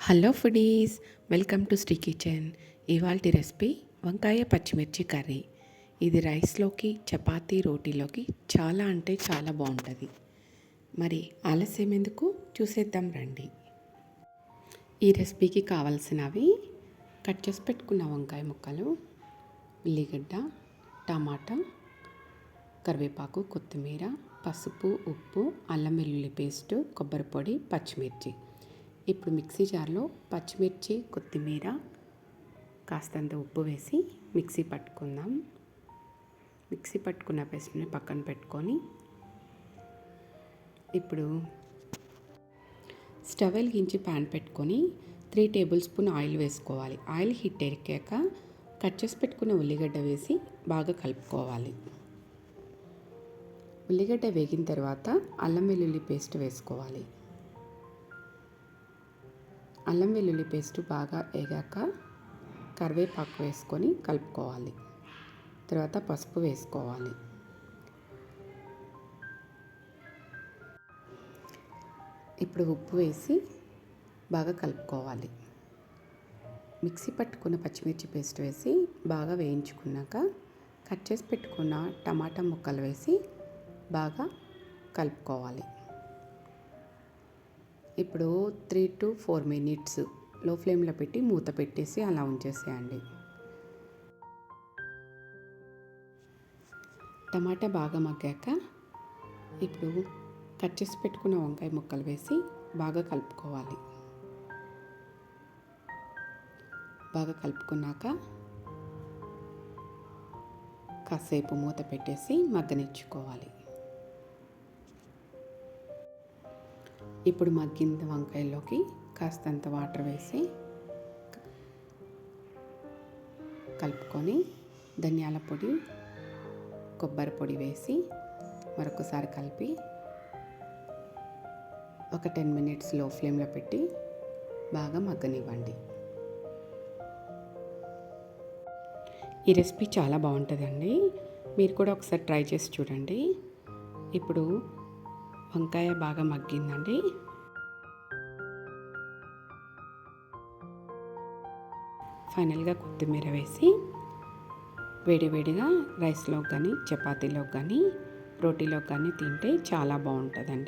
Hello foodies welcome to స్టీ kitchen. ఇవాళ recipe వంకాయ పచ్చిమిర్చి కర్రీ. ఇది రైస్లోకి చపాతీ రోటీలోకి చాలా అంటే చాలా బాగుంటుంది. మరి ఆలస్యం ఎందుకు? చూసేద్దాం రండి. ఈ రెసిపీకి కావలసినవి కట్ చేసి పెట్టుకున్న వంకాయ ముక్కలు ఉల్లిగడ్డ టమాటా కరివేపాకు కొత్తిమీర పసుపు ఉప్పు అల్లం వెల్లుల్లి పేస్టు కొబ్బరి పొడి పచ్చిమిర్చి. ఇప్పుడు మిక్సీ జార్లో పచ్చిమిర్చి కొత్తిమీర కాస్తంత ఉప్పు వేసి మిక్సీ పట్టుకుందాం. మిక్సీ పట్టుకున్న పేస్ట్ని పక్కన పెట్టుకొని ఇప్పుడు స్టవ్ వెలిగించి ప్యాన్ పెట్టుకొని త్రీ టేబుల్ స్పూన్ ఆయిల్ వేసుకోవాలి. ఆయిల్ హీట్ ఎక్కాక కట్ చేసి పెట్టుకున్న ఉల్లిగడ్డ వేసి బాగా కలుపుకోవాలి. ఉల్లిగడ్డ వేగిన తర్వాత అల్లం వెల్లుల్లి పేస్ట్ వేసుకోవాలి. అల్లం వెల్లుల్లి పేస్ట్ బాగా వేగాక కరివేపాకు వేసుకొని కలుపుకోవాలి. తర్వాత పసుపు వేసుకోవాలి. ఇప్పుడు ఉప్పు వేసి బాగా కలుపుకోవాలి. మిక్సీ పట్టుకున్న పచ్చిమిర్చి పేస్ట్ వేసి బాగా వేయించుకున్నాక కట్ చేసి పెట్టుకున్న టమాటా ముక్కలు వేసి బాగా కలుపుకోవాలి. ఇప్పుడు త్రీ టు ఫోర్ మినిట్స్లో ఫ్లేమ్లో పెట్టి మూత పెట్టేసి అలా ఉంచేసేయండి. టమాటా బాగా మగ్గాక ఇప్పుడు కట్ చేసి పెట్టుకున్న వంకాయ ముక్కలు వేసి బాగా కలుపుకోవాలి. బాగా కలుపుకున్నాక కాసేపు మూత పెట్టేసి మగ్గనిచ్చుకోవాలి. ఇప్పుడు మగ్గిన వంకాయలోకి కాస్తంత వాటర్ వేసి కలుపుకొని ధనియాల పొడి కొబ్బరి పొడి వేసి మరొకసారి కలిపి ఒక టెన్ మినిట్స్లో ఫ్లేమ్లో పెట్టి బాగా మగ్గనివ్వండి. ఈ రెసిపీ చాలా బాగుంటుందండి. మీరు కూడా ఒకసారి ట్రై చేసి చూడండి. ఇప్పుడు వంకాయ బాగా మగ్గిందండి. ఫైనల్గా కొత్తిమీర వేసి వేడివేడిగా రైస్లో కానీ చపాతీలో కానీ రోటీలో కానీ తింటే చాలా బాగుంటుందండి.